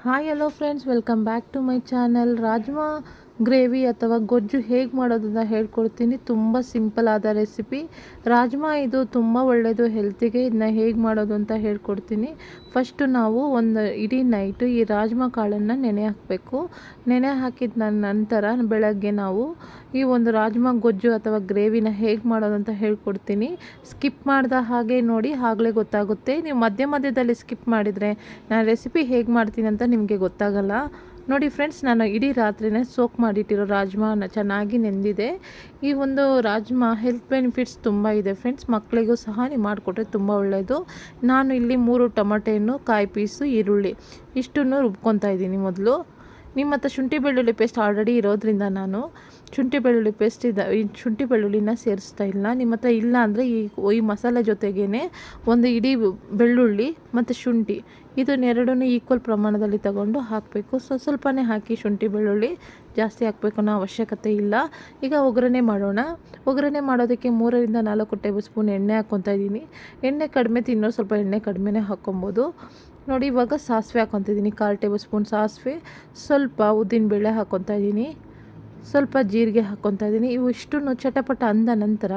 hi hello friends welcome back to my channel rajma Gravy ಅಥವಾ ಗೊಜ್ಜು ಹೇಗೆ ಮಾಡೋದನ್ನ ಹೇಳ್ಕೊಡ್ತೀನಿ. ತುಂಬ ಸಿಂಪಲ್ ಆದ ರೆಸಿಪಿ. ರಾಜ್ಮಾ ಇದು ತುಂಬ ಒಳ್ಳೆಯದು ಹೆಲ್ತಿಗೆ ಇದನ್ನ ಹೇಗೆ ಮಾಡೋದು ಅಂತ ಹೇಳ್ಕೊಡ್ತೀನಿ. ಫಸ್ಟು ನಾವು ಒಂದು ಇಡೀ ನೈಟು ಈ ರಾಜ್ಮಾ ಕಾಳನ್ನು ನೆನೆ ಹಾಕಬೇಕು. ನೆನೆ ಹಾಕಿದ ನಂತರ ಬೆಳಗ್ಗೆ ನಾವು ಈ ಒಂದು ರಾಜ್ಮಾ ಗೊಜ್ಜು ಅಥವಾ ಗ್ರೇವಿನ ಹೇಗೆ ಮಾಡೋದು ಅಂತ ಹೇಳ್ಕೊಡ್ತೀನಿ. ಸ್ಕಿಪ್ ಮಾಡಿದ ಹಾಗೆ ನೋಡಿ ಆಗಲೇ ಗೊತ್ತಾಗುತ್ತೆ. ನೀವು ಮಧ್ಯ ಮಧ್ಯದಲ್ಲಿ ಸ್ಕಿಪ್ ಮಾಡಿದರೆ ನಾನು ರೆಸಿಪಿ ಹೇಗೆ ಮಾಡ್ತೀನಿ ಅಂತ ನಿಮಗೆ ಗೊತ್ತಾಗಲ್ಲ. ನೋಡಿ ಫ್ರೆಂಡ್ಸ್ ನಾನು ಇಡೀ ರಾತ್ರಿನೇ ಸೋಕ್ ಮಾಡಿಟ್ಟಿರೋ ರಾಜ್ಮಾನ ಚೆನ್ನಾಗಿ ನೆಂದಿದೆ. ಈ ಒಂದು ರಾಜ್ಮಾ ಹೆಲ್ತ್ ಬೆನಿಫಿಟ್ಸ್ ತುಂಬ ಇದೆ ಫ್ರೆಂಡ್ಸ್ ಮಕ್ಕಳಿಗೂ ಸಹ ನೀವು ಮಾಡಿಕೊಟ್ರೆ ತುಂಬ ಒಳ್ಳೆಯದು ನಾನು ಇಲ್ಲಿ ಮೂರು ಟೊಮಟೆಯನ್ನು, ಕಾಯಿ ಪೀಸು, ಈರುಳ್ಳಿ ಇಷ್ಟನ್ನು ರುಬ್ಕೊತಾ ಇದ್ದೀನಿ ಮೊದಲು. ನಿಮ್ಮ ಹತ್ರ ಶುಂಠಿ ಬೆಳ್ಳುಳ್ಳಿ ಪೇಸ್ಟ್ ಆಲ್ರೆಡಿ ಇರೋದ್ರಿಂದ ನಾನು ಶುಂಠಿ ಬೆಳ್ಳುಳ್ಳಿ ಪೇಸ್ಟ್ ಇದ್ದ ಈ ಶುಂಠಿ ಬೆಳ್ಳುಳ್ಳಿನ ಸೇರಿಸ್ತಾ ಇಲ್ಲ. ನಿಮ್ಮ ಹತ್ರ ಇಲ್ಲ ಅಂದರೆ ಈ ಈ ಮಸಾಲೆ ಜೊತೆಗೇ ಒಂದು ಇಡೀ ಬೆಳ್ಳುಳ್ಳಿ ಮತ್ತು ಶುಂಠಿ ಇದನ್ನೆರಡನ್ನೂ ಈಕ್ವಲ್ ಪ್ರಮಾಣದಲ್ಲಿ ತಗೊಂಡು ಹಾಕಬೇಕು. ಸೊ ಸ್ವಲ್ಪನೇ ಹಾಕಿ ಶುಂಠಿ ಬೆಳ್ಳುಳ್ಳಿ ಜಾಸ್ತಿ ಹಾಕಬೇಕು ಅನ್ನೋ ಅವಶ್ಯಕತೆ ಇಲ್ಲ. ಈಗ ಒಗ್ಗರಣೆ ಮಾಡೋಣ. ಒಗ್ಗರಣೆ ಮಾಡೋದಕ್ಕೆ ಮೂರರಿಂದ ನಾಲ್ಕು ಟೇಬಲ್ ಸ್ಪೂನ್ ಎಣ್ಣೆ ಹಾಕ್ಕೊತಾ ಇದ್ದೀನಿ. ಎಣ್ಣೆ ಕಡಿಮೆ ತಿನ್ನೋ ಸ್ವಲ್ಪ ಎಣ್ಣೆ ಕಡಿಮೆನೇ ಹಾಕ್ಕೊಬೋದು. ನೋಡಿ, ಇವಾಗ ಸಾಸಿವೆ ಹಾಕೊತಿದ್ದೀನಿ. ಕಾಲು ಟೇಬಲ್ ಸ್ಪೂನ್ ಸಾಸಿವೆ, ಸ್ವಲ್ಪ ಉದ್ದಿನಬೇಳೆ ಹಾಕ್ಕೊತಾ ಇದ್ದೀನಿ, ಸ್ವಲ್ಪ ಜೀರಿಗೆ ಹಾಕ್ಕೊತಾ ಇದ್ದೀನಿ. ಇವು ಇಷ್ಟನ್ನು ಚಟಪಟ ಅಂದ ನಂತರ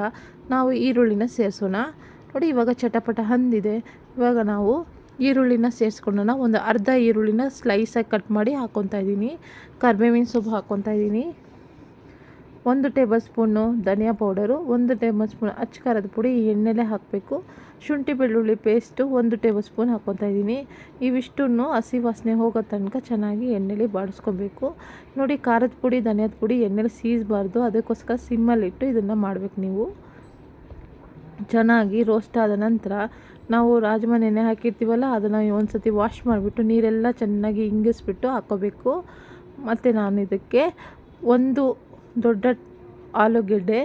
ನಾವು ಈರುಳ್ಳಿನ ಸೇರಿಸೋಣ. ನೋಡಿ, ಇವಾಗ ಚಟಪಟ ಹಂದಿದೆ ಇವಾಗ ನಾವು ಈರುಳ್ಳಿನ ಸೇರಿಸ್ಕೊಂಡೋಣ. ಒಂದು ಅರ್ಧ ಈರುಳ್ಳಿನ ಸ್ಲೈಸಾಗಿ ಕಟ್ ಮಾಡಿ ಹಾಕ್ಕೊತಾ ಇದ್ದೀನಿ. ಕರ್ಬೇವಿನ ಸೊಪ್ಪು ಹಾಕ್ಕೊತಾ ಇದ್ದೀನಿ. ಒಂದು ಟೇಬಲ್ ಸ್ಪೂನು ಧನಿಯಾ ಪೌಡರು, ಒಂದು ಟೇಬಲ್ ಸ್ಪೂನ್ ಅಚ್ಚ ಪುಡಿ ಎಣ್ಣೆಲೇ ಎಣ್ಣೆಲೆ ಹಾಕಬೇಕು. ಶುಂಠಿ ಬೆಳ್ಳುಳ್ಳಿ ಪೇಸ್ಟು ಒಂದು ಟೇಬಲ್ ಸ್ಪೂನ್ ಹಾಕ್ಕೊತಾ ಇದ್ದೀನಿ. ಇವಿಷ್ಟನ್ನು ಹಸಿ ವಾಸನೆ ಹೋಗೋ ತನಕ ಚೆನ್ನಾಗಿ ಎಣ್ಣೆಲಿ ಬಾಡಿಸ್ಕೊಬೇಕು. ನೋಡಿ, ಖಾರದ ಪುಡಿ, ಧನಿಯದ ಪುಡಿ, ಎಣ್ಣೆಲಿ ಸೀಸಬಾರ್ದು. ಅದಕ್ಕೋಸ್ಕರ ಸಿಮ್ಮಲ್ಲಿಟ್ಟು ಇದನ್ನು ಮಾಡಬೇಕು ನೀವು. ಚೆನ್ನಾಗಿ ರೋಸ್ಟ್ ಆದ ನಂತರ ನಾವು ರಾಜ್ಮಾ ನೆನೆ ಹಾಕಿರ್ತೀವಲ್ಲ, ಅದನ್ನು ಒಂದು ಸತಿ ವಾಶ್ ಮಾಡಿಬಿಟ್ಟು ನೀರೆಲ್ಲ ಚೆನ್ನಾಗಿ ಇಂಗಿಸ್ಬಿಟ್ಟು ಹಾಕ್ಕೋಬೇಕು. ಮತ್ತು ನಾನು ಇದಕ್ಕೆ ಒಂದು ದೊಡ್ಡ ಆಲೂಗೆಡ್ಡೆ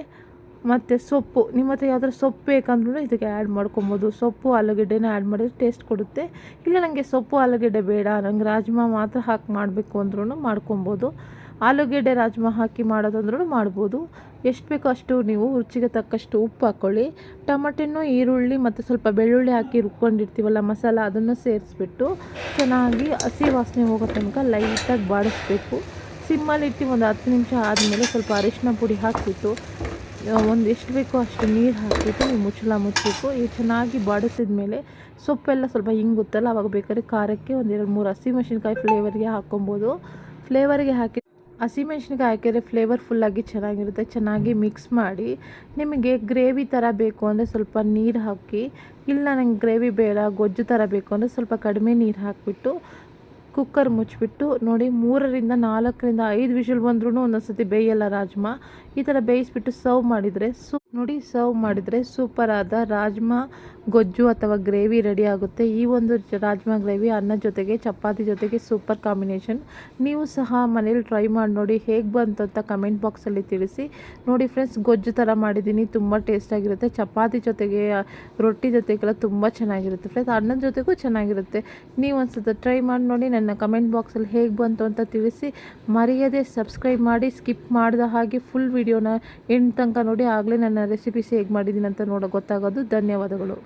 ಮತ್ತು ಸೊಪ್ಪು, ನಿಮ್ಮ ಹತ್ರ ಯಾವ್ದಾರು ಸೊಪ್ಪು ಬೇಕಂದ್ರೂ ಇದಕ್ಕೆ ಆ್ಯಡ್ ಮಾಡ್ಕೊಬೋದು. ಸೊಪ್ಪು, ಆಲೂಗಡ್ಡೆನ ಆ್ಯಡ್ ಮಾಡಿದ್ರೆ ಟೇಸ್ಟ್ ಕೊಡುತ್ತೆ. ಇಲ್ಲ ನನಗೆ ಸೊಪ್ಪು, ಆಲೂಗಡ್ಡೆ ಬೇಡ, ನಂಗೆ ರಾಜ್ಮಾ ಮಾತ್ರ ಹಾಕಿ ಮಾಡಬೇಕು ಅಂದ್ರೂ ಮಾಡ್ಕೊಬೋದು. ಆಲೂಗೆಡ್ಡೆ, ರಾಜ್ಮಾ ಹಾಕಿ ಮಾಡೋದಂದ್ರೂ ಮಾಡ್ಬೋದು. ಎಷ್ಟು ಬೇಕೋ ಅಷ್ಟು ನೀವು ರುಚಿಗೆ ತಕ್ಕಷ್ಟು ಉಪ್ಪು ಹಾಕ್ಕೊಳ್ಳಿ ಟಮಟೆನೂ, ಈರುಳ್ಳಿ ಮತ್ತು ಸ್ವಲ್ಪ ಬೆಳ್ಳುಳ್ಳಿ ಹಾಕಿ ರುಬ್ಕೊಂಡಿರ್ತೀವಲ್ಲ ಮಸಾಲ, ಅದನ್ನು ಸೇರಿಸ್ಬಿಟ್ಟು ಚೆನ್ನಾಗಿ ಹಸಿ ವಾಸನೆ ಹೋಗೋ ತನಕ ಲೈಟಾಗಿ ಬಾಡಿಸ್ಬೇಕು. ಸಿಮ್ಮಲ್ಲಿ ಇಟ್ಟು ಒಂದು ಹತ್ತು ನಿಮಿಷ ಆದಮೇಲೆ ಸ್ವಲ್ಪ ಅರಿಶಿನ ಪುಡಿ ಹಾಕಿಬಿಟ್ಟು ಒಂದು ಎಷ್ಟು ಬೇಕೋ ಅಷ್ಟು ನೀರು ಹಾಕಿಬಿಟ್ಟು ನೀವು ಮುಚ್ಚಳ ಮುಚ್ಚಬೇಕು ಈ ಚೆನ್ನಾಗಿ ಬಾಡಿಸಿದ ಮೇಲೆ ಸೊಪ್ಪೆಲ್ಲ ಸ್ವಲ್ಪ ಹಿಂಗುತ್ತಲ್ಲ ಅವಾಗ ಬೇಕಾದ್ರೆ ಖಾರಕ್ಕೆ ಒಂದು ಎರಡು ಮೂರು ಹಸಿಮೆಣ್ಸಿನ್ಕಾಯಿ ಫ್ಲೇವರ್ಗೆ ಹಾಕ್ಕೊಬೋದು ಫ್ಲೇವರ್ಗೆ ಹಾಕಿ ಹಸಿಮೆಣ್ಸಿನ್ಕಾಯಿ ಹಾಕಿದರೆ ಫ್ಲೇವರ್ ಫುಲ್ಲಾಗಿ ಚೆನ್ನಾಗಿರುತ್ತೆ, ಚೆನ್ನಾಗಿ ಮಿಕ್ಸ್ ಮಾಡಿ. ನಿಮಗೆ ಗ್ರೇವಿ ಥರ ಬೇಕು ಅಂದರೆ ಸ್ವಲ್ಪ ನೀರು ಹಾಕಿ, ಇಲ್ಲ ನಂಗೆ ಗ್ರೇವಿ ಬೇಡ, ಗೊಜ್ಜು ಥರ ಬೇಕು ಅಂದರೆ ಸ್ವಲ್ಪ ಕಡಿಮೆ ನೀರು ಹಾಕಿಬಿಟ್ಟು ಕುಕ್ಕರ್ ಮುಚ್ಚಿಬಿಟ್ಟು ನೋಡಿ, ಮೂರರಿಂದ ನಾಲ್ಕರಿಂದ ಐದು ವಿಷಲ್ ಬಂದ್ರೂ ಒಂದೊಂದು ಸತಿ ಬೇಯಲ್ಲ ರಾಜ್ಮಾ. ಈ ಥರ ಬೇಯಿಸ್ಬಿಟ್ಟು ಸರ್ವ್ ಮಾಡಿದರೆ ಸು, ನೋಡಿ ಸರ್ವ್ ಮಾಡಿದರೆ ಸೂಪರ್ ಆದ ರಾಜ್ಮಾ ಗೊಜ್ಜು ಅಥವಾ ಗ್ರೇವಿ ರೆಡಿ ಆಗುತ್ತೆ. ಈ ಒಂದು ರಾಜ್ಮಾ ಗ್ರೇವಿ ಅನ್ನ ಜೊತೆಗೆ, ಚಪಾತಿ ಜೊತೆಗೆ ಸೂಪರ್ ಕಾಂಬಿನೇಷನ್. ನೀವು ಸಹ ಮನೇಲಿ ಟ್ರೈ ಮಾಡಿ ನೋಡಿ, ಹೇಗೆ ಬಂತು ಅಂತ ಕಮೆಂಟ್ ಬಾಕ್ಸಲ್ಲಿ ತಿಳಿಸಿ. ನೋಡಿ ಫ್ರೆಂಡ್ಸ್, ಗೊಜ್ಜು ಥರ ಮಾಡಿದ್ದೀನಿ, ತುಂಬ ಟೇಸ್ಟಾಗಿರುತ್ತೆ ಚಪಾತಿ ಜೊತೆಗೆ, ರೊಟ್ಟಿ ಜೊತೆಗೆಲ್ಲ ತುಂಬ ಚೆನ್ನಾಗಿರುತ್ತೆ. ಫ್ರೆಂಡ್ಸ್ ಅನ್ನದ ಜೊತೆಗೂ ಚೆನ್ನಾಗಿರುತ್ತೆ. ನೀವು ಒಂದು ಟ್ರೈ ಮಾಡಿ ನೋಡಿ ನನ್ನ ಕಮೆಂಟ್ ಬಾಕ್ಸಲ್ಲಿ ಹೇಗೆ ಬಂತು ಅಂತ ತಿಳಿಸಿ ಮರೆಯದೆ ಸಬ್ಸ್ಕ್ರೈಬ್ ಮಾಡಿ ಸ್ಕಿಪ್ ಮಾಡಿದ ಹಾಗೆ ಫುಲ್ ವಿಡಿಯೋನ ಎಂಟು ತನಕ ನೋಡಿ, ಆಗಲೇ ನನ್ನ ರೆಸಿಪೀಸ್ ಹೇಗೆ ಮಾಡಿದ್ದೀನಿ ಅಂತ ನೋಡೋ ಗೊತ್ತಾಗೋದು. ಧನ್ಯವಾದಗಳು.